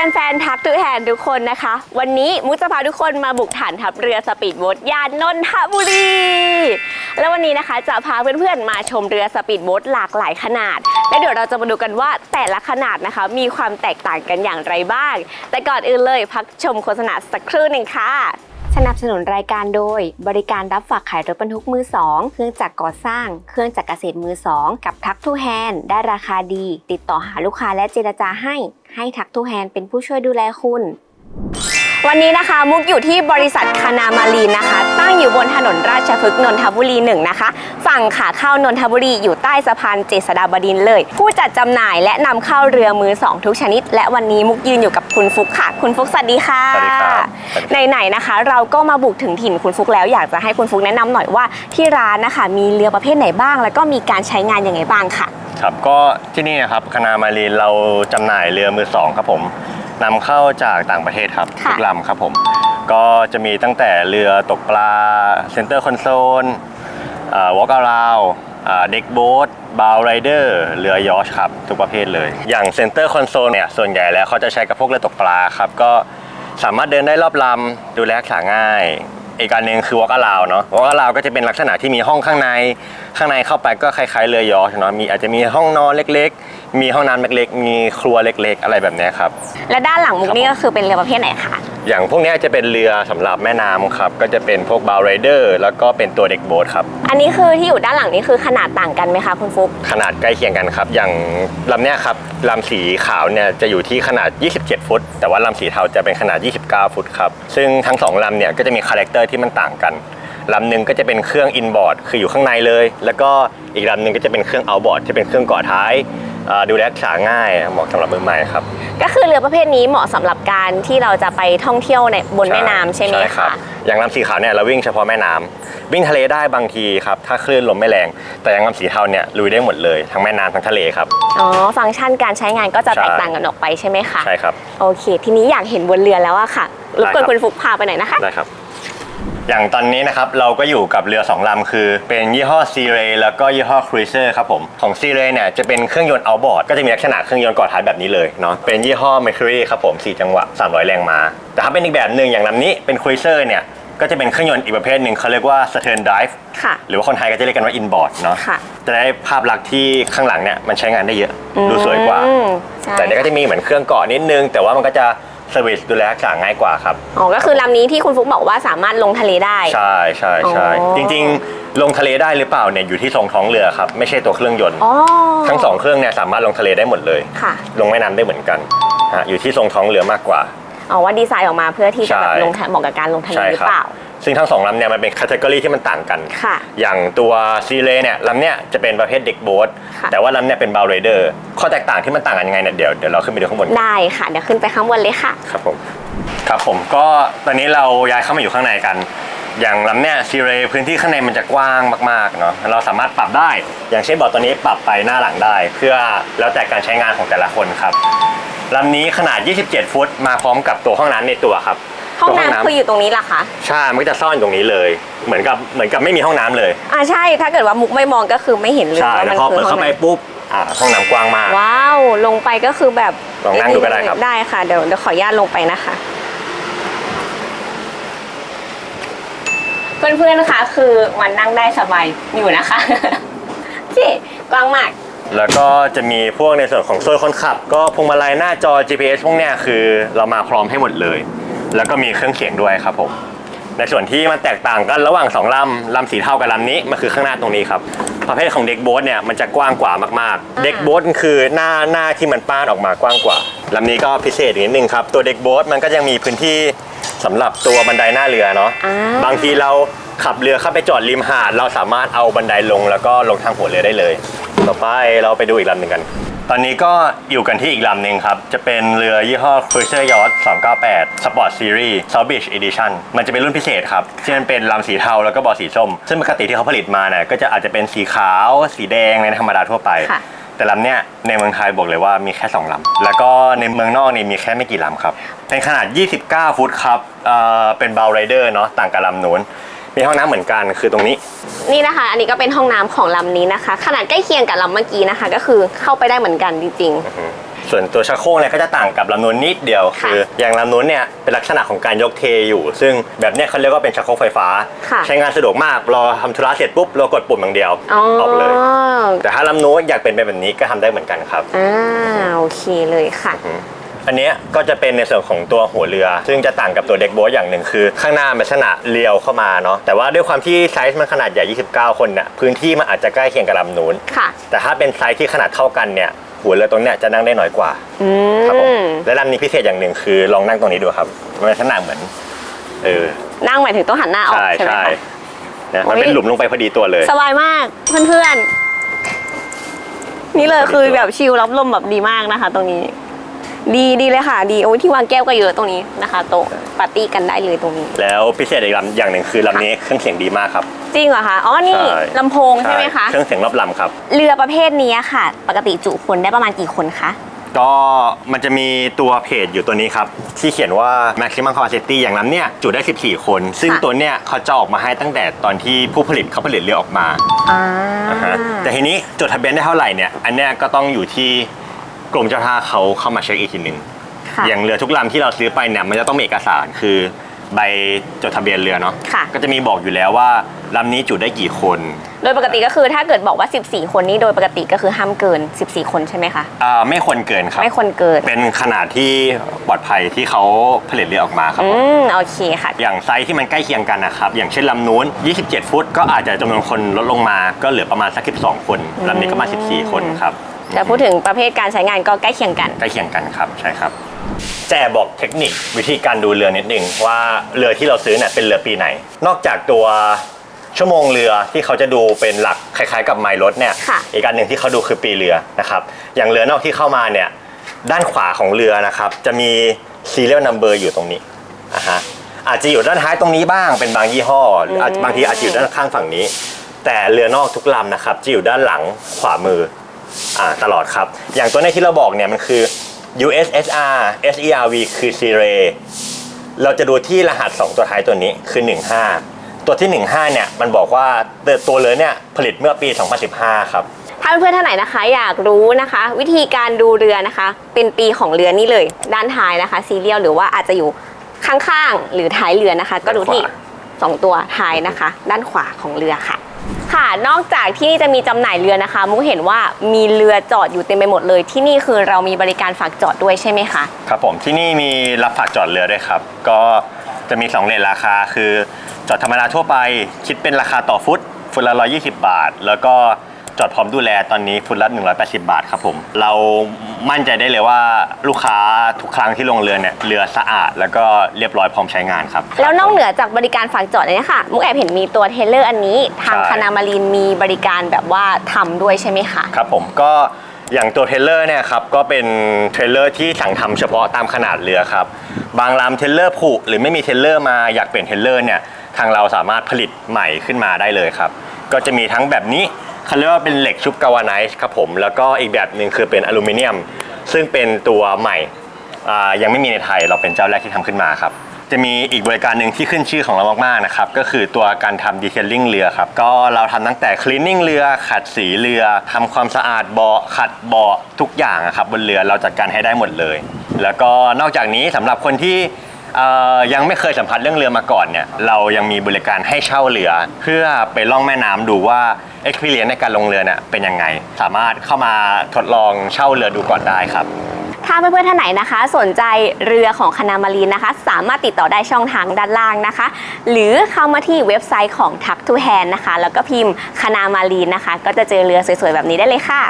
แฟนๆ ทักทุกแทนทุกคนนะคะ วันนี้มุกจะพาทุกคนมาบุกฐานทัพเรือสปีดโบ๊ทยานนนทบุรี แล้ววันนี้นะคะจะพาเพื่อนๆ มาชมเรือสปีดโบ๊ทหลากหลายขนาด และเดี๋ยวเราจะมาดูกันว่าแต่ละขนาดนะคะ มีความแตกต่างกันอย่างไรบ้าง แต่ก่อนอื่นเลยพักชมโฆษณาสักครู่หนึ่งค่ะ สนับสนุนรายการโดย บริการรับฝากขายรถบรรทุกมือ 2 เครื่องจักรก่อสร้าง เครื่องจักรเกษตรมือ 2 กับทักทูแฮนได้ราคาดี ติดต่อหาลูกค้าและเจรจาให้ ให้ทักทูแฮนเป็นผู้ช่วยดูแลคุณ วันนี้นะคะมุกอยู่ที่บริษัทคานามารีนนะคะ ตั้งอยู่บนถนนราชพฤกษ์นนทบุรีหนึ่งนะคะ ฝั่งขาเข้านนทบุรีอยู่ใต้สะพานเจษฎาบดินทร์เลย ผู้จัดจำหน่ายและนำเข้าเรือมือสองทุกชนิด และวันนี้มุกยืนอยู่กับคุณฟุกค่ะ คุณฟุกสวัสดีค่ะสวัสดีครับสวัสดีครับไหนๆนะคะ เราก็มาบุกถึงถิ่นคุณฟุกแล้วอยากจะให้คุณฟุกแนะนำหน่อยว่าที่ร้านนะคะ มีเรือประเภทไหนบ้าง แล้วก็มีการใช้งานยังไงบ้างค่ะ ครับก็ที่นี่นะครับคณามารีนเราจำหน่ายเรือมือสองครับผม นำเข้าจากต่างประเทศครับค่ะ ทุกลำครับผม ก็จะมีตั้งแต่เรือตกปลาเซ็นเตอร์คอนโซลวอล์กอาราเด็กโบ๊ทบาวไรเดอร์เรือยอชครับ ทุกประเภทเลย อย่างเซ็นเตอร์คอนโซลเนี่ย ส่วนใหญ่แล้วเขาจะใช้กับพวกเรือตกปลาครับ ก็สามารถเดินได้รอบลำ ดูแลรักษาง่าย อีกการหนึ่งคือวอล์กอาราเนาะวอล์กอาราก็จะเป็นลักษณะที่มีห้องข้างใน ข้างในเข้าไปก็คล้ายๆเรือยอชเนาะมีอาจจะมีห้องนอนเล็กๆ มีห้องน้ำเล็กๆ มีครัวเล็กๆ อะไรแบบเนี้ยครับ และด้านหลังมุกนี่ก็คือเป็นเรือประเภทไหนคะ อย่างพวกเนี้ยจะเป็นเรือสำหรับแม่น้ำครับ ก็จะเป็นพวกบาวไรเดอร์แล้วก็เป็นตัวเด็กโบ๊ทครับ อันนี้คือที่อยู่ด้านหลังนี่คือขนาดต่างกันไหมคะคุณฟุก ขนาดใกล้เคียงกันครับ อย่างลำเนี้ยครับลำสีขาวเนี่ยจะอยู่ที่ขนาด 27 ฟุต แต่ว่าลำสีเทาจะเป็นขนาด 29 ฟุตครับ ซึ่งทั้งสองลำเนี่ยก็จะมีคาแรคเตอร์ที่มันต่างกัน ลำหนึ่งก็จะเป็นเครื่องอินบอร์ดคืออยู่ข้างในเลย แล้วก็อีกลำหนึ่งก็จะเป็นเครื่องเอาบอร์ดที่เป็นเครื่องก่อท้าย อ่าดูแลรักษาง่ายเหมาะสำหรับมือใหม่ครับ ก็คือเรือประเภทนี้เหมาะสำหรับการที่เราจะไปท่องเที่ยวในบนแม่น้ำใช่ไหมรัคะบอย่างลำสีขาวเนี่ยเราวิ่งเฉพาะแม่น้ำวิ่งทะเลได้บางทีครับ ถ้าคลื่นลมไม่แรง แต่อย่างลำสีเทาเนี่ยลุยได้หมดเลยทั้งแม่น้ำทั้งทะเลครับ อ๋อ ฟังก์ชันการใช้งานก็จะใช่ แตกต่างกันออกไปใช่ไหมคะ ใช่ครับ โอเค ทีนี้อยากเห็นบนเรือแล้วอะค่ะ รบกวนได้ครับ คุณฟุกพาไปหน่อยนะคะ ได้ครับ อย่างตอนนี้นะครับเราก็อยู่กับเรือสองลำคือ เป็นยี่ห้อซีเรแล้วก็ยี่ห้อครูเซอร์ครับผมของซีเรเนี่ยจะเป็นเครื่องยนต์เอาบอร์ดก็จะมีลักษณะเครื่องยนต์ก่อท้ายแบบนี้เลยเนาะเป็นยี่ห้อ Mercury ครับผม4จังหวะ 300 แรงม้าแต่ถ้าเป็นอีกแบบหนึ่งอย่างลำนี้เป็นครูเซอร์เนี่ยก็จะเป็นเครื่องยนต์อีกประเภทหนึ่งเขาเรียกว่า Stern Drive ค่ะ หรือว่าคนไทยก็จะเรียกกันว่า inboard เนาะค่ะ จะได้ภาพลักษณ์ที่ข้างหลังเนี่ยมันใช้งานได้เยอะ ดูสวยกว่าอืมใช่แต่เนี่ยก็จะมีเหมือนเครื่องเกาะนิดนึง แต่ว่ามันก็จะ เซอร์วิสดูแลรักษาง่ายกว่าครับ อ๋อ ก็คือลำนี้ที่คุณฟุกบอกว่าสามารถลงทะเลได้ ใช่ใช่ใช่อ๋อ จริงๆ ลงทะเลได้หรือเปล่าเนี่ยอยู่ที่ทรงท้องเรือครับ ไม่ใช่ตัวเครื่องยนต์ อ๋อทั้งสองเครื่องเนี่ยสามารถลงทะเลได้หมดเลย ค่ะ ลงแม่น้ำได้เหมือนกันฮะอยู่ที่ทรงท้องเรือมากกว่า อ๋อว่าดีไซน์ออกมาเพื่อที่จะแบบใช่ ลงทะเหมาะกับการลงทะเลใช่หรือครับเปล่า ซึ่งทั้งสองลำเนี่ยมันเป็นคัตเกอรี่ที่มันต่างกัน ค่ะ อย่างตัวซีเลเนี่ยลำเนี่ยจะเป็นประเภทเด็กโบ๊ทค่ะ แต่ว่าลำเนี่ยเป็นบาวเรเดอร์ข้อแตกต่างที่มันต่างกันยังไงเนี่ยเดี๋ยวเดี๋ยวเราขึ้นไปดูข้างบนกัน ได้ค่ะ เดี๋ยวขึ้นไปข้างบนเลยค่ะ ครับผมครับผมก็ตอนนี้เราย้ายเข้ามาอยู่ข้างในกัน อย่างลำเนี่ยซีเรพื้นที่ข้างในมันจะกว้างมากๆเนาะเราสามารถปรับได้ อย่างเช่นบอร์ดตัวนี้ปรับไปหน้าหลังได้ เพื่อแล้วแต่การใช้งานของแต่ละคนครับลำนี้ขนาด 27 ฟุตมาพร้อมกับตัวห้องน้ำในตัวครับ ห้องตัวน้ำคืออยู่ตรงนี้เหรอคะใช่มันก็จะซ่อนอยู่ตรงนี้เลย เหมือนกับเหมือนกับไม่มีห้องน้ำเลยอ่าใช่ถ้าเกิดว่ามุกไม่มองก็คือไม่เห็นเลยใช่ว่าแล้มัวนพอคือเปิดห้องเข้าไปน้ำปุ๊บอ่าห้องน้ำกว้างมากว้าวลงไปก็คือแบบลองนั่งดูก็ได้ครับ ได้ค่ะเดี๋ยวเดี๋ยวขออนุญาตลงไปนะคะ เพื่อนๆนะคะคือมันนั่งได้สบายอยู่นะคะโอเคกว้างมาก แล้วก็จะมีพวกในส่วนของโซ่คนขับ ก็พวงมาลัยหน้าจอ GPS พวกเนี้ยคือเรามาพร้อมให้หมดเลย แล้วก็มีเครื่องเสียงด้วยครับผมในส่วนที่มันแตกต่างกันระหว่างสองลำลำสีเทากับลำนี้มันคือข้างหน้าตรงนี้ครับประเภทของเด็กโบ๊ทเนี่ยมันจะกว้างกว่ามากๆ เด็กโบ๊ทคือหน้าหน้าที่มันป้านออกมากว้างกว่าลำนี้ก็พิเศษอีกนิดนึงครับตัวเด็กโบ๊ทมันก็ยังมีพื้นที่สำหรับตัวบันไดหน้าเรือเนาะอ่าบางทีเราขับเรือเข้าไปจอดริมหาด เราสามารถเอาบันไดลงแล้วก็ลงทางหัวเรือได้เลย ต่อไปเราไปดูอีกลำหนึ่งกัน ตอนนี้ก็อยู่กันที่อีกลำหนึ่งครับ จะเป็นเรือยี่ห้อ Cruiser Yacht 298 Sport Series South Beach Edition มันจะเป็นรุ่นพิเศษครับที่มันเป็นลำสีเทาแล้วก็บอสีส้ม ซึ่งปกติที่เขาผลิตมาเนี่ยก็จะอาจจะเป็นสีขาว สีแดงในธรรมดาทั่วไป ค่ะ แต่ลำเนี้ยในเมืองไทยบอกเลยว่ามีแค่ 2 ลำ แล้วก็ในเมืองนอกนี่มีแค่ไม่กี่ลำครับ เป็นขนาด 29 ฟุตครับเอ่อเป็นบาวไรเดอร์เนาะต่างกับลำนู้น มีห้องน้ำเหมือนกันคือตรงนี้ นี่นะคะ อันนี้ก็เป็นห้องน้ำของลำนี้นะคะ ขนาดใกล้เคียงกับลำเมื่อกี้นะคะ ก็คือเข้าไปได้เหมือนกันจริง ส่วนตัวชักโครกเนี่ยก็จะต่างกับลำนูนนิดเดียวค่ะคืออย่างลำนูนเนี่ยเป็นลักษณะของการยกเทอยู่ ซึ่งแบบเนี้ยเขาเรียกว่าเป็นชักโครกไฟฟ้า ค่ะ ใช้งานสะดวกมากรอทำธุระเสร็จปุ๊บเรากดปุ่มอย่างเดียวอ๋อ ออกเลย แต่ถ้าลำนู้นอยากเป็นแบบนี้ก็ทำได้เหมือนกันครับ อ่าโอเคเลยค่ะอัน เนี้ยก็จะเป็นในส่วนของตัวหัวเรือ ซึ่งจะต่างกับตัวเด็กโบ๊ทอย่างหนึ่งคือ ข้างหน้าเป็นลักษณะเรียวเข้ามาเนาะแต่ว่าด้วยความที่ไซส์มันขนาดใหญ่ 29 คนเนี่ยพื้นที่มันอาจจะใกล้เคียงกับลำนู้นค่ะ แต่ถ้าเป็นไซส์ที่ขนาดเท่ากันเนี่ยหัวเรือตรงเนี้ยจะนั่งได้น้อยกว่าอืครับผมมและลำนี้พิเศษอย่างหนึ่งคือลองนั่งตรงนี้ดูครับมันลักษณะเหมือนเออนั่งหมายถึงต้องหันหน้าออกใช่ใช่ไหมใช่คะเนี่ยมันโอ้ยเป็นหลุมลงไปพอดีตัวเลย สบายมากเพื่อนๆนี่เลยคือแบบชิลรับลมแบบดีมากนะคะ ตรงนี้ ดีดีเลยค่ะ ดีโอ้ยที่วางแก้วก็เยอะตรงนี้นะคะ โต๊ะปาร์ตี้กันได้เลยตรงนี้ แล้วพิเศษอีกลำอย่างหนึ่งคือลำนี้เครื่องเสียงดีมากครับ จริงเหรอคะอ๋อนี่ใช่ลำโพงใช่ไหมคะ เครื่องเสียงรอบลำครับ เรือประเภทนี้ค่ะ ปกติจุคนได้ประมาณกี่คนคะ ก็มันจะมีตัวเพจอยู่ตัวนี้ครับ ที่เขียนว่า maximum capacity อย่างนั้นเนี่ยจุได้ 14 คน ซึ่งค่ะ ตัวเนี้ยเขาจะออกมาให้ตั้งแต่ตอนที่ผู้ผลิตเขาผลิตเรือออกมา อ่า อ่าฮะแต่ทีนี้จดทะเบียนได้เท่าไหร่เนี่ย อันเนี้ยก็ต้องอยู่ที่ กรมเจ้าท่าเขาเข้ามาเช็คอีกทีหนึ่งค่ะ อย่างเรือทุกลำที่เราซื้อไปเนี่ยมันจะต้องมีเอกสารคือใบจดทะเบียนเรือเนาะค่ะ ก็จะมีบอกอยู่แล้วว่าลำนี้จุได้กี่คน โดยปกติก็คือถ้าเกิดบอกว่า 14 คนนี้โดยปกติก็คือห้ามเกิน 14 คนใช่ไหมคะอ่าไม่ควรเกินครับ ไม่ควรเกินเป็นขนาดที่ปลอดภัยที่เขาผลิตเรือออกมาครับอืผม มโอเคค่ะ อย่างไซส์ที่มันใกล้เคียงกันนะครับ อย่างเช่นลำนู้น 27 ฟุต ก็อาจจะจำนวนคนลดลงมา ก็เหลือประมาณสัก 12 คน ลำนี้ก็มา 14 คนครับ แต่พูดถึงประเภทการใช้งานก็ใกล้เคียงกัน ใกล้เคียงกันครับใช่ครับแจบอกเทคนิควิธีการดูเรือนิดนึงว่าเรือที่เราซื้อเนี่ยเป็นเรือปีไหน นอกจากตัวชั่วโมงเรือที่เขาจะดูเป็นหลักคล้ายๆ กับไมล์รถเนี่ยค่ะ อีกอันหนึ่งที่เขาดูคือปีเรือนะครับอย่างเรือนอกที่เข้ามาเนี่ยด้านขวาของเรือนะครับจะมี serial number อยู่ตรงนี้อะฮะอาจจะอยู่ด้านท้ายตรงนี้บ้างเป็นบางยี่ห้อหรืออาจบางทีอาจจะอยู่ด้านข้างฝั่งนี้ แต่เรือนอกทุกลำนะครับจะอยู่ด้านหลังขวามือ อ่าตลอดครับ อย่างตัวนี้ที่เราบอกเนี่ยมันคือ USSR SERV คือ s e r e เราจะดูที่รหัส 2 ตัวท้ายตัวนี้คือ 15 ตัวที่ 15 เนี่ยมันบอกว่าตัวเรือเนี่ยผลิตเมื่อปี 2015 ครับ ถ้าเพื่อนๆท่านไหนนะคะ อยากรู้นะคะ วิธีการดูเรือนะคะ เป็นปีของเรือนี่เลย ด้านท้ายนะคะซีเรียลหรือว่าอาจจะอยู่ข้างๆ หรือท้ายเรือนะคะ ก็ดูที่ด้านขวสองตัวท้ายนะคะ ด้านขวาของเรือค่ะ ค่ะ นอกจากที่นี่จะมีจำหน่ายเรือนะคะ มุกเห็นว่ามีเรือจอดอยู่เต็มไปหมดเลย ที่นี่คือเรามีบริการฝากจอดด้วยใช่ไหมคะ ครับผม ที่นี่มีรับฝากจอดเรือด้วยครับ ก็จะมี2เลนราคา คือจอดธรรมดาทั่วไป คิดเป็นราคาต่อฟุต ฟุตละ120 บาท แล้วก็ จอดพร้อมดูแลตอนนี้ฟุตละ180 บาทครับผม เรามั่นใจได้เลยว่าลูกค้าทุกครั้งที่ลงเรือเนี่ยเรือสะอาด แล้วก็เรียบร้อยพร้อมใช้งานครับ แล้วนอกเหนือจากบริการฝากจอดเนี่ยค่ะมุกแอบเห็นมีตัวเทรลเลอร์อันนี้ ทางใช่ คณามารีนมีบริการแบบว่าทำด้วยใช่ไหมคะ ครับผมก็อย่างตัวเทรลเลอร์เนี่ยครับก็เป็นเทรลเลอร์ที่สั่งทำเฉพาะตามขนาดเรือครับ บางลำเทรลเลอร์ผุหรือไม่มีเทรลเลอร์มาอยากเปลี่ยนเทรลเลอร์เนี่ยทางเราสามารถผลิตใหม่ขึ้นมาได้เลยครับ ก็จะมีทั้งแบบนี้ เขาเรียกว่าเป็นเหล็กชุบกาวาไนซ์ครับผม แล้วก็อีกแบบหนึ่งคือเป็นอลูมิเนียม ซึ่งเป็นตัวใหม่ยังไม่มีในไทยเราเป็นเจ้าแรกที่ทำขึ้นมาครับ จะมีอีกบริการหนึ่งที่ขึ้นชื่อของเรามากๆนะครับ ก็คือตัวการทำดีเทลลิ่งเรือครับ ก็เราทำตั้งแต่คลีนนิ่งเรือ ขัดสีเรือทำความสะอาดเบาะขัดเบาะทุกอย่างครับบนเรือเราจัดการให้ได้หมดเลย แล้วก็นอกจากนี้สำหรับคนที่ เอ่อยังไม่เคยสัมผัสเรื่องเรือมาก่อนเนี่ยเรายังมีบริการให้เช่าเรือ เพื่อไปล่องแม่น้ำดูว่า experience ในการลงเรือเนี่ยเป็นยังไง สามารถเข้ามาทดลองเช่าเรือดูก่อนได้ครับ ถ้าเพื่อนๆท่านไหนนะคะ สนใจเรือของคณามารีนนะคะ สามารถติดต่อได้ช่องทางด้านล่างนะคะ หรือเข้ามาที่เว็บไซต์ของ Tuck to Hand นะคะ แล้วก็พิมพ์คณามารีนนะคะ ก็จะเจอเรือสวยๆแบบนี้ได้เลยค่ะ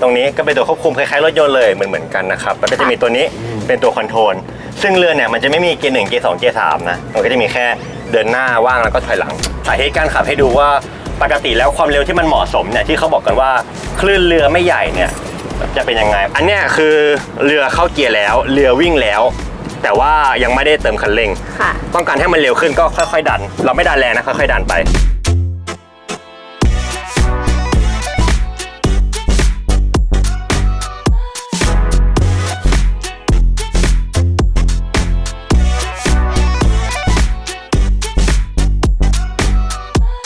ตรงนี้ก็เป็นตัวควบคุมคล้ายๆรถยนต์เลยเหมือนเหมือนๆกันนะครับแล้วก็จะมีตัวนี้เป็นตัวคอนโทรลซึ่งเรือเนี่ยมันจะไม่มีเกียร์หนึ่งเกียร์สองเกียร์สามนะมันก็จะมีแค่เดินหน้าว่างแล้วก็ถอยหลังสาเหตุการขับให้ดูว่าปกติแล้วความเร็วที่มันเหมาะสมเนี่ยที่เขาบอกกันว่าคลื่นเรือไม่ใหญ่เนี่ยจะเป็นยังไง อันเนี้ยคือเรือเข้าเกียร์แล้วเรือวิ่งแล้ว แต่ว่ายังไม่ได้เติมคันเร่งค่ะต้องการให้มันเร็วขึ้นก็ค่อย ๆ ดัน เราไม่ดันแรงนะค่อยๆดันไป